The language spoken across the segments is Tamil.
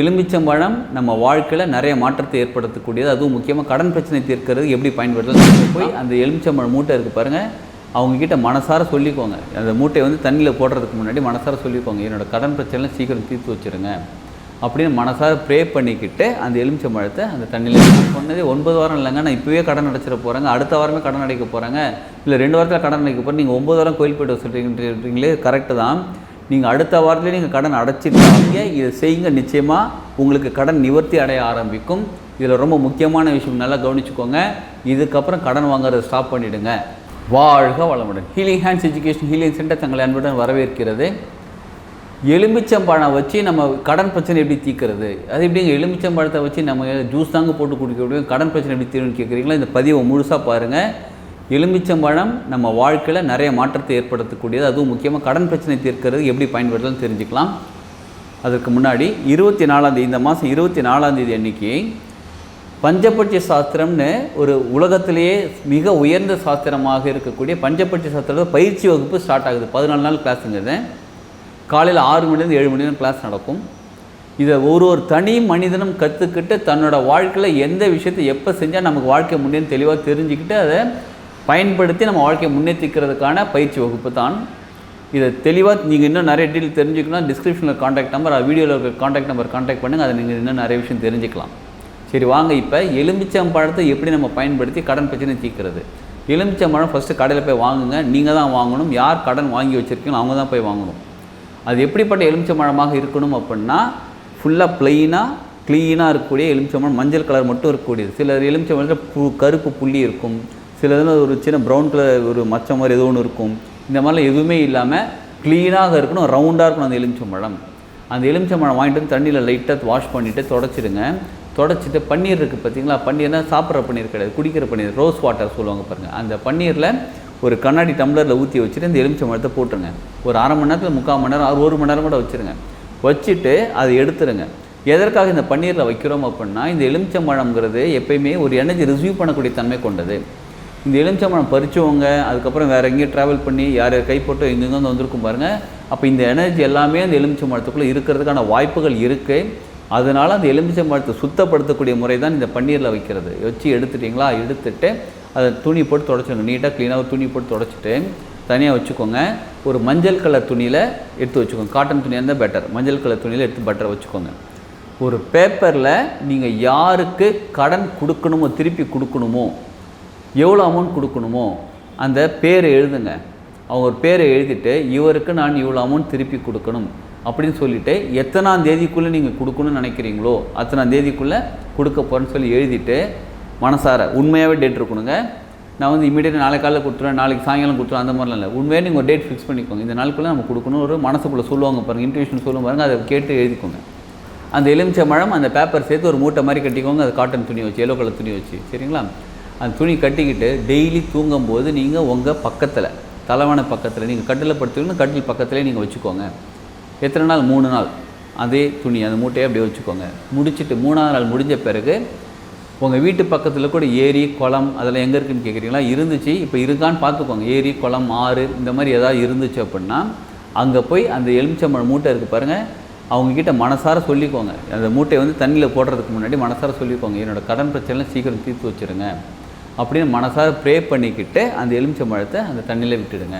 எலுமிச்சம்பழம் நம்ம வாழ்க்கையில் நிறைய மாற்றத்தை ஏற்படுத்தக்கூடியது. அதுவும் முக்கியமாக கடன் பிரச்சனை தீர்க்கிறது எப்படி பயன்படுத்தலாம் போய் அந்த எலுமிச்சம்பழம் மூட்டை இருக்குது பாருங்கள் அவங்கக்கிட்ட மனசார சொல்லிக்கோங்க. அந்த மூட்டையை வந்து தண்ணியில் போடுறதுக்கு முன்னாடி மனசார சொல்லிக்கோங்க. என்னோடய கடன் பிரச்சனை சீக்கிரம் தீர்த்து வச்சுருங்க. அப்படின்னு மனசார ப்ரே பண்ணிக்கிட்டு அந்த எலுமிச்சம்பழத்தை அந்த தண்ணியில் சொன்னதே ஒன்பது வாரம் இல்லைங்க. நான் இப்போவே கடன் அடைச்சிட போகிறேங்க அடுத்த வாரமே கடன் அடைக்க போகிறாங்க இல்லை ரெண்டு வாரத்தில் கடன் அடைக்க போகிறேன் நீங்கள் ஒம்பது வாரம் கோயில் போய்ட்டு சொல்கிறீங்களே கரெக்டு தான். நீங்கள் அடுத்த வாரத்தில் நீங்கள் கடன் அடைச்சிருக்கீங்க இதை செய்யுங்க. நிச்சயமாக உங்களுக்கு கடன் நிவர்த்தி அடைய ஆரம்பிக்கும். இதில் ரொம்ப முக்கியமான விஷயம் நல்லா கவனிச்சுக்கோங்க. இதுக்கப்புறம் கடன் வாங்குறதை ஸ்டாப் பண்ணிவிடுங்க வாழ்க வளமுடன். Healing hands education healing centre தங்களை அன்புடன் வரவேற்கிறது. எலுமிச்சம்பழம் வச்சு நம்ம கடன் பிரச்சனை எப்படி தீர்க்கிறது? அது எப்படிங்க? எலுமிச்சம்பழத்தை வச்சு நம்ம ஜூஸ் தாங்க போட்டு குடிக்க முடியும்? கடன் பிரச்சனை எப்படி தீர்வுன்னு கேட்குறீங்களா? இந்த பதிவை முழுசாக பாருங்கள் எலுமிச்சம்பழம் நம்ம வாழ்க்கையில் நிறைய மாற்றத்தை ஏற்படுத்தக்கூடியது. அதுவும் முக்கியமாக கடன் பிரச்சனை தீர்க்கிறது எப்படி பயன்படுத்தலாம் தெரிஞ்சுக்கலாம். அதற்கு முன்னாடி இருபத்தி நாலாந்தேதி இந்த மாதம் இருபத்தி நாலாந்தேதி அன்னைக்கு பஞ்சபட்ச சாஸ்திரம்னு ஒரு உலகத்திலேயே மிக உயர்ந்த சாஸ்திரமாக இருக்கக்கூடிய பஞ்சபட்ச சாஸ்திரத்தில் பயிற்சி வகுப்பு ஸ்டார்ட் ஆகுது. பதினாலு நாள் கிளாஸுங்கிறது காலையில் ஆறு மணிலேருந்து ஏழு மணி நேரம் கிளாஸ் நடக்கும். இதை ஒரு ஒரு தனி மனிதனும் கற்றுக்கிட்டு தன்னோட வாழ்க்கையில் எந்த விஷயத்தை எப்போ செஞ்சால் நமக்கு வாழ்க்கை முடியும்னு தெளிவாக தெரிஞ்சுக்கிட்டு அதை பயன்படுத்தி நம்ம வாழ்க்கையை முன்னேற்றிக்கிறதுக்கான பயிற்சி வகுப்பு தான் இதை. தெளிவாக நீங்கள் இன்னும் நிறைய டீட்டில் தெரிஞ்சுக்கணும் டிஸ்கிரிப்ஷனில் காண்டாக்ட் நம்பர் வீடியோவில் இருக்க காண்டாக்ட் நம்பர் காண்டாக்ட் பண்ணுங்கள் அதை நீங்கள் இன்னும் நிறைய விஷயம் தெரிஞ்சுக்கலாம். சரி வாங்க இப்போ எலுமிச்சம்பழத்தை எப்படி நம்ம பயன்படுத்தி கடன் பிரச்சனை தீர்க்கிறது? எலுமிச்சம்பழம் ஃபஸ்ட்டு கடையில் போய் வாங்குங்க. நீங்கள் தான் வாங்கணும். யார் கடன் வாங்கி வச்சுருக்கீங்களோ அவங்க தான் போய் வாங்கணும். அது எப்படிப்பட்ட எலுமிச்சம்பழமாக இருக்கணும் அப்படின்னா ஃபுல்லாக ப்ளெயினாக க்ளீனாக இருக்கக்கூடிய எலுமிச்சம்பழம் மஞ்சள் கலர் மட்டும் இருக்கக்கூடியது. சில எலுமிச்சம்பழத்தில் பு கருப்பு புள்ளி இருக்கும். சில இதில் ஒரு சின்ன ப்ரௌன் கலர் ஒரு மச்சம் மாதிரி ஏதோ ஒன்று இருக்கும். இந்த மாதிரிலாம் எதுவுமே இல்லாமல் க்ளீனாக இருக்கணும் ரவுண்டாக இருக்கணும் அந்த எலுமிச்சம்பழம் அந்த எலுமிச்சம்பழம் வாங்கிட்டு வந்து தண்ணியில் லைட்டாக வாஷ் பண்ணிவிட்டு தொடச்சிடுங்க. தொடச்சிட்டு பன்னீர் இருக்குது பார்த்தீங்களா பன்னீர்னால் சாப்பிட்ற பன்னீர் கிடையாது குடிக்கிற பன்னீர். ரோஸ் வாட்டர் சொல்லுவாங்க பாருங்கள் அந்த பன்னீரில் ஒரு கண்ணாடி டம்ளரில் ஊற்றி வச்சுட்டு இந்த எலுமிச்சம்பழத்தை போட்டுருங்க. ஒரு அரை மணி நேரத்தில் முக்கால் மணி நேரம் ஒரு மணி நேரம் கூட வச்சுருங்க. வச்சுட்டு அதை எடுத்துருங்க. எதற்காக இந்த பன்னீரில் வைக்கிறோம் அப்படின்னா இந்த எலுமிச்சம்பழம்ங்கிறது எப்பயுமே ஒரு எனர்ஜி ரிசீவ் பண்ணக்கூடிய தன்மை கொண்டது. இந்த எலுமிச்சம்பழம் பறிச்சவங்க அதுக்கப்புறம் வேறு எங்கேயும் ட்ராவல் பண்ணி யார் யார் கை போட்டு எங்கெங்கே வந்து வந்திருக்கும் பாருங்கள் அப்போ இந்த எனர்ஜி எல்லாமே அந்த எலுமிச்சம்பழத்துக்குள்ளே இருக்கிறதுக்கான வாய்ப்புகள் இருக்குது அதனால் அந்த எலுமிச்சம்பழத்தை சுத்தப்படுத்தக்கூடிய முறை தான் இந்த பன்னீரில் வைக்கிறது. வச்சு எடுத்துட்டிங்களா? எடுத்துட்டு அதை துணி போட்டு தொடச்சிடுங்க நீட்டாக க்ளீனாக ஒரு துணி போட்டு தொடச்சிட்டு தனியாக வச்சுக்கோங்க. ஒரு மஞ்சள் கலர் துணியில் எடுத்து வச்சுக்கோங்க. காட்டன் துணியாக இருந்தால் பெட்டர் மஞ்சள் கலர் துணியில் எடுத்து பட்டரை வச்சுக்கோங்க. ஒரு பேப்பரில் நீங்கள் யாருக்கு கடன் கொடுக்கணுமோ திருப்பி கொடுக்கணுமோ எவ்வளோ அமௌண்ட் கொடுக்கணுமோ அந்த பேரை எழுதுங்க. அவங்க ஒரு பேரை எழுதிட்டு இவருக்கு நான் இவ்வளோ அமௌண்ட் திருப்பி கொடுக்கணும். அப்படின்னு சொல்லிவிட்டு எத்தனாம் தேதிக்குள்ளே நீங்கள் கொடுக்கணும்னு நினைக்கிறீங்களோ அத்தனாம் தேதிக்குள்ளே கொடுக்க போகிறேன்னு சொல்லி எழுதிட்டு மனசார உண்மையாகவே டேட் இருக்கணுங்க. நான் வந்து இமீடியட்டாக நாளை காலையில் கொடுத்துருவேன் நாளைக்கு சாயங்காலம் கொடுத்துருவேன் அந்த மாதிரிலாம் இல்லை. உண்மையாக நீங்கள் ஒரு டேட் ஃபிக்ஸ் பண்ணிக்கோங்க. இந்த நாளுக்குள்ளே நம்ம கொடுக்கணும் ஒரு மனசுக்குள்ளே சொல்லுவாங்க பாருங்கள் இன்ட்யூஷன் சொல்லுவாங்க பாருங்கள் அதை கேட்டு எழுதிக்கோங்க. அந்த எலுமிச்சம்பழம் அந்த பேப்பர் சேர்த்து ஒரு மூட்டை மாதிரி கட்டிக்கோங்க அது காட்டன் துணி வச்சு எல்லோ கலர் துணி வச்சு. சரிங்களா? அந்த துணி கட்டிக்கிட்டு டெய்லி தூங்கும்போது நீங்கள் உங்கள் பக்கத்தில் தலைவான பக்கத்தில் நீங்கள் கட்டில் படுத்துக்கணும் கட்டில் பக்கத்துலேயே நீங்கள் வச்சுக்கோங்க. எத்தனை நாள்? மூணு நாள். அதே துணி அந்த மூட்டையை அப்படியே வச்சுக்கோங்க. முடிச்சுட்டு மூணாவது நாள் முடிஞ்ச பிறகு உங்கள் வீட்டு பக்கத்தில் கூட ஏரி குளம் அதெல்லாம் எங்கே இருக்குன்னு கேட்குறீங்களா இருந்துச்சு. இப்போ இருக்கான்னு பார்த்துக்கோங்க ஏரி குளம் ஆறு இந்த மாதிரி ஏதாவது இருந்துச்சு அப்படின்னா அங்கே போய் அந்த எலுமிச்சம்பழம் மூட்டை இருக்குது பாருங்கள் அவங்கக்கிட்ட மனசார சொல்லிக்கோங்க. அந்த மூட்டையை வந்து தண்ணியில் போடுறதுக்கு முன்னாடி மனசார சொல்லிக்கோங்க. என்னோடய கடன் பிரச்சனைலாம் சீக்கிரம் தீர்த்து வச்சுருங்க. அப்படின்னு மனசார ப்ரே பண்ணிக்கிட்டு அந்த எலுமிச்சை மழத்தை அந்த தண்ணியில் விட்டுடுங்க.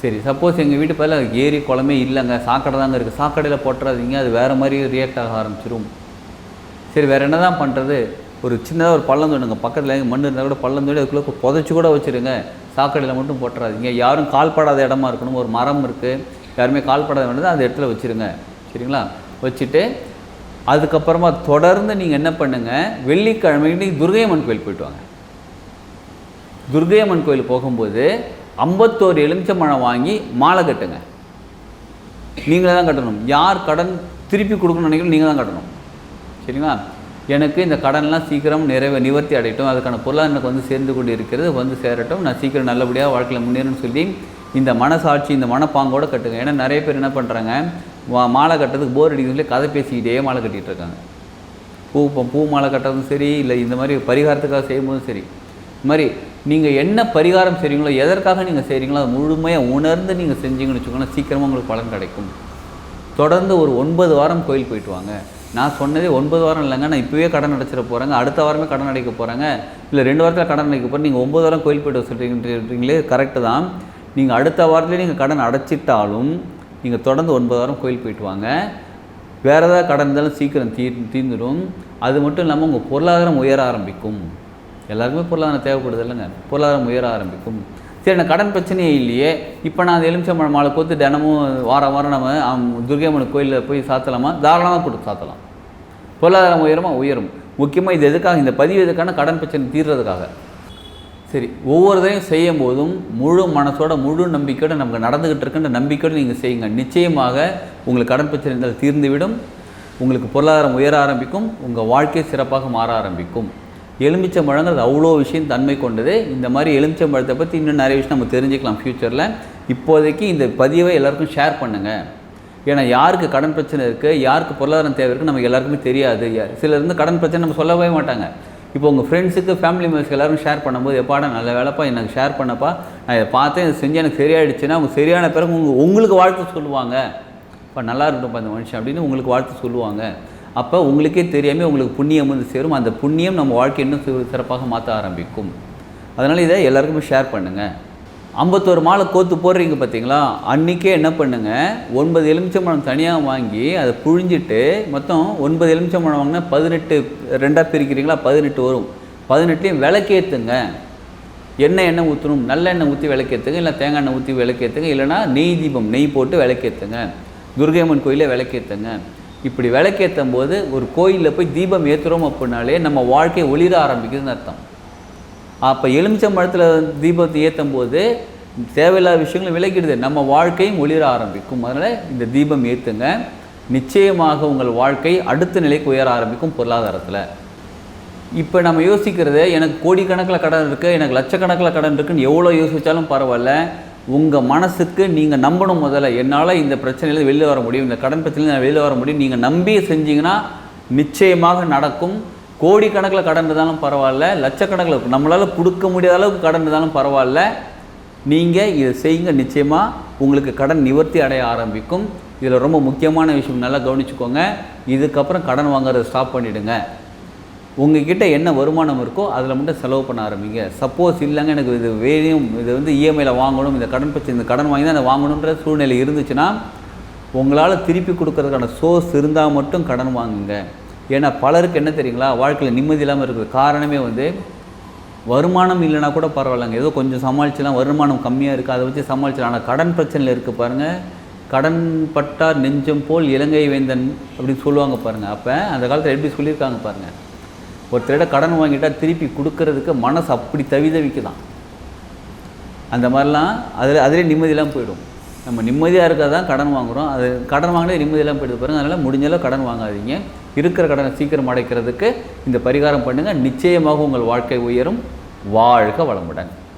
சரி சப்போஸ் எங்கள் வீட்டு பதில் ஏரி குளமே இல்லைங்க சாக்கடை தாங்க இருக்குது சாக்கடையில் போட்டுறாதீங்க அது வேறு மாதிரி ரியாக்ட் ஆக ஆரம்பிச்சிடும் சரி வேறு என்ன தான் பண்ணுறது ஒரு சின்னதாக ஒரு பள்ளம் தோணுங்க பக்கத்தில் மண் இருந்தால் கூட பள்ளம் தோண்டி அதுக்குள்ளே புதைச்சி கூட வச்சுருங்க. சாக்கடையில் மட்டும் போட்டுறாதீங்க. யாரும் கால்படாத இடமா இருக்கணும் ஒரு மரம் இருக்குது யாருமே கால்படாத வேண்டியது அந்த இடத்துல வச்சுருங்க. சரிங்களா? வச்சுட்டு அதுக்கப்புறமா தொடர்ந்து நீங்கள் என்ன பண்ணுங்கள் வெள்ளிக்கிழமை இன்னைக்கு துர்கையம்மன் கோயில் போயிட்டு வாங்க. துர்கையம்மன் கோயில் போகும்போது ஐம்பத்தோரு எலுமிச்சம்பழம் வாங்கி மாலை கட்டுங்க. நீங்களே தான் கட்டணும். யார் கடன் திருப்பி கொடுக்கணும்னு நினைக்கிறோம் நீங்கள் தான் கட்டணும். சரிங்களா? எனக்கு இந்த கடன்லாம் சீக்கிரம் நிறைவே நிவர்த்தி அடையட்டும். அதுக்கான பொருளாக எனக்கு வந்து சேர்ந்து கொண்டு இருக்கிறது வந்து சேரட்டும். நான் சீக்கிரம் நல்லபடியாக வாழ்க்கையில் முன்னேறணும்னு சொல்லி இந்த மனசாட்சி இந்த மனப்பாங்கோட கட்டுங்க. ஏன்னா நிறைய பேர் என்ன பண்ணுறாங்க மாலை கட்டுறதுக்கு போர் அடிக்கிறதுலே சொல்லி கதை பேசிக்கிட்டே மாலை கட்டிகிட்டு இருக்காங்க. பூ பூ மாலை கட்டுறதும் சரி இல்லை இந்த மாதிரி பரிகாரத்துக்காக செய்யும்போதும் சரி. இது மாதிரி நீங்கள் என்ன பரிகாரம் செய்கிறீங்களோ எதற்காக நீங்கள் செய்கிறீங்களோ அதை முழுமையாக உணர்ந்து நீங்கள் செஞ்சீங்கன்னு வச்சுக்கோங்களேன் சீக்கிரமாக உங்களுக்கு பலன் கிடைக்கும். தொடர்ந்து ஒரு ஒன்பது வாரம் கோயில் போயிட்டு வாங்க. நான் சொன்னதே ஒன்பது வாரம் இல்லைங்க நான் இப்போவே கடன் அடைச்சிட போகிறேங்க அடுத்த வாரமே கடன் அடைக்க போகிறேங்க இல்லை ரெண்டு வாரத்தில் கடன் அடைக்க போகிறேன் நீங்கள் ஒம்பது வாரம் கோயில் போய்ட்டு சொல்கிறீங்களே கரெக்டு தான். நீங்கள் அடுத்த வாரத்துலேயே நீங்கள் கடன் அடைச்சிட்டாலும் நீங்கள் தொடர்ந்து ஒன்பது வாரம் கோயில் போயிட்டு வாங்க. வேறு ஏதாவது கடன் இருந்தாலும் சீக்கிரம் தீர் தீர்ந்துடும். அது மட்டும் இல்லாமல் உங்கள் பொருளாதாரம் உயர ஆரம்பிக்கும். எல்லாருக்குமே பொருளாதாரம் தேவைப்படுது இல்லைங்க. பொருளாதாரம் உயர ஆரம்பிக்கும். சரி நான் கடன் பிரச்சனையே இல்லையே. இப்போ நான் அந்த எலுமிச்சம்பழம் மாலை கோத்து தினமும் வாரம் வாரம் நம்ம அம்- துர்கையம்மன் கோயிலில் போய் சாத்தலாமா? தாராளமாக கொடுத்து சாத்தலாம். பொருளாதாரம் உயரமாக உயரும். முக்கியமாக இது எதுக்காக? இந்த பதிவு எதுக்கான? கடன் பிரச்சனை தீர்றதுக்காக. சரி ஒவ்வொருதையும் செய்யும் போதும் முழு மனசோட முழு நம்பிக்கையோட நமக்கு நடந்துக்கிட்டு இருக்கின்ற நம்பிக்கையோடு நீங்கள் செய்யுங்க. நிச்சயமாக உங்களுக்கு கடன் பிரச்சனை இருந்தால் தீர்ந்துவிடும். உங்களுக்கு பொருளாதாரம் உயர ஆரம்பிக்கும். உங்கள் வாழ்க்கை சிறப்பாக மாற ஆரம்பிக்கும். எலுமிச்சம்பழங்கிறது அவ்வளோ விஷயம் தன்மை கொண்டது. இந்த மாதிரி எலுமிச்சம்பழத்தை பற்றி இன்னும் நிறைய விஷயம் நம்ம தெரிஞ்சுக்கலாம் ஃப்யூச்சரில் இப்போதைக்கு இந்த பதிவை எல்லாருக்கும் ஷேர் பண்ணுங்கள் ஏன்னா யாருக்கு கடன் பிரச்சனை இருக்குது யாருக்கு பொருளாதாரம் தேவை இருக்குது நமக்கு எல்லாருக்குமே தெரியாது. யா- சிலர் கடன் பிரச்சனை நம்ம சொல்லவே மாட்டாங்க. இப்போ உங்கள் ஃப்ரெண்ட்ஸுக்கு ஃபேமிலி மெம்பர்ஸ்க்கு எல்லாரும் ஷேர் பண்ணும்போது எப்பாடா நல்ல வேலைப்பா எனக்கு ஷேர் பண்ணப்பா. நான் இதை பார்த்தேன் இதை செஞ்சு எனக்கு சரியாயிடுச்சுன்னா அவங்க சரியான பிறகு உங்கள் உங்களுக்கு வாழ்த்து சொல்லுவாங்க. இப்போ நல்லா இருக்கட்டும்ப்பா இந்த மனுஷன். அப்படின்னு உங்களுக்கு வாழ்த்து சொல்லுவாங்க. அப்போ உங்களுக்கே தெரியாமல் உங்களுக்கு புண்ணியம் வந்து சேரும். அந்த புண்ணியம் நம்ம வாழ்க்கை இன்னும் சிறப்பாக மாற்ற ஆரம்பிக்கும். அதனால் இதை எல்லாருக்குமே ஷேர் பண்ணுங்கள் ஐம்பத்தோரு மாலை கோத்து போடுறீங்க பார்த்தீங்களா அன்றைக்கே என்ன பண்ணுங்க? ஒன்பது எலுமிச்சம்பழம் தனியாக வாங்கி அதை புழிஞ்சிட்டு மொத்தம் ஒன்பது எலுமிச்சம்பழம் வாங்கினா பதினெட்டு ரெண்டாக பிரிக்கிறீங்களா? பதினெட்டு வரும். பதினெட்டையும் விளக்கேற்றுங்க எண்ணெய் எண்ணெய் ஊற்றணும் நல்ல எண்ணெய் ஊற்றி விளக்கேற்றுங்க இல்லை தேங்காய் எண்ணெய் ஊற்றி விளக்கேற்றுங்க இல்லைனா நெய் தீபம் நெய் போட்டு விளக்கேற்றுங்க துர்கையம்மன் கோயிலில் விளக்கேற்றுங்க இப்படி விளக்கேற்றும் போது ஒரு கோயிலில் போய் தீபம் ஏற்றுறோம் அப்படின்னாலே நம்ம வாழ்க்கை ஒளிர ஆரம்பிக்குதுன்னு அர்த்தம். அப்போ எலுமிச்சம்பழத்தில் தீபத்தை ஏற்றும் போது தேவையில்லாத விஷயங்களும் விளக்கிடுது. நம்ம வாழ்க்கையும் ஒளிர ஆரம்பிக்கும். அதனால் இந்த தீபம் ஏற்றுங்க நிச்சயமாக உங்கள் வாழ்க்கை அடுத்த நிலைக்கு உயர ஆரம்பிக்கும் பொருளாதாரத்தில். இப்போ நம்ம யோசிக்கிறது எனக்கு கோடிக்கணக்கில் கடன் இருக்குது எனக்கு லட்சக்கணக்கில் கடன் இருக்குன்னு எவ்வளோ யோசித்தாலும் பரவாயில்ல. உங்கள் மனசுக்கு நீங்கள் நம்பணும் முதல்ல. என்னால் இந்த பிரச்சனையில் வெளியில் வர முடியும். இந்த கடன் பிரச்சனையில் நான் வெளியில் வர முடியும். நீங்கள் நம்பி செஞ்சீங்கன்னா நிச்சயமாக நடக்கும். கோடிக்கணக்கில் கடன் இருந்தாலும் பரவாயில்ல. லட்சக்கணக்கில் நம்மளால் கொடுக்க முடியாத அளவுக்கு கடன் இருந்தாலும் பரவாயில்ல. நீங்கள் இதை செய்யுங்க. நிச்சயமாக உங்களுக்கு கடன் நிவர்த்தி அடைய ஆரம்பிக்கும். இதில் ரொம்ப முக்கியமான விஷயம் நல்லா கவனிச்சுக்கோங்க. இதுக்கப்புறம் கடன் வாங்குறதை ஸ்டாப் பண்ணிவிடுங்க உங்ககிட்ட என்ன வருமானம் இருக்கோ அதில் மட்டும் செலவு பண்ண ஆரம்பிங்க. சப்போஸ் இல்லைங்க எனக்கு இது வேணும் இது வந்து இஎம்ஐயில் வாங்கணும் இந்த கடன் பிரச்சனை இந்த கடன் வாங்கி தான் அதை வாங்கணுன்ற சூழ்நிலை இருந்துச்சுன்னா உங்களால் திருப்பி கொடுக்கறதுக்கான சோர்ஸ் இருந்தால் மட்டும் கடன் வாங்குங்க. ஏன்னா பலருக்கு என்ன தெரியுங்களா? வாழ்க்கையில் நிம்மதி இல்லாமல் இருக்குது காரணமே வந்து வருமானம் இல்லைனா கூட பரவாயில்லைங்க. ஏதோ கொஞ்சம் சமாளிச்சலாம் வருமானம் கம்மியாக இருக்குது அதை வச்சு சமாளிச்சலாம். ஆனால் கடன் பிரச்சனையில் இருக்குது பாருங்கள் கடன் பட்டார் நெஞ்சம் போல் இலங்கை வேந்தன் அப்படின்னு சொல்லுவாங்க பாருங்கள் அப்போ அந்த காலத்தில் எப்படி சொல்லியிருக்காங்க பாருங்கள் ஒருத்தரிட கடன் வாங்கிட்டால் திருப்பி கொடுக்கறதுக்கு மனசு அப்படி தவிதவிக்குதான் அந்த மாதிரிலாம் அதில் அதிலே நிம்மதியெல்லாம் போயிடும். நம்ம நிம்மதியாக இருக்க தான் கடன் வாங்குகிறோம் அது கடன் வாங்கினே நிம்மதியெல்லாம் போயிடுது பாருங்கள் அதனால் முடிஞ்சளவு கடன் வாங்காதீங்க. இருக்கிற கடனை சீக்கிரம் அடைக்கிறதுக்கு இந்த பரிகாரம் பண்ணுங்கள் நிச்சயமாக உங்கள் வாழ்க்கை உயரும். வாழ்க வளமுடன்.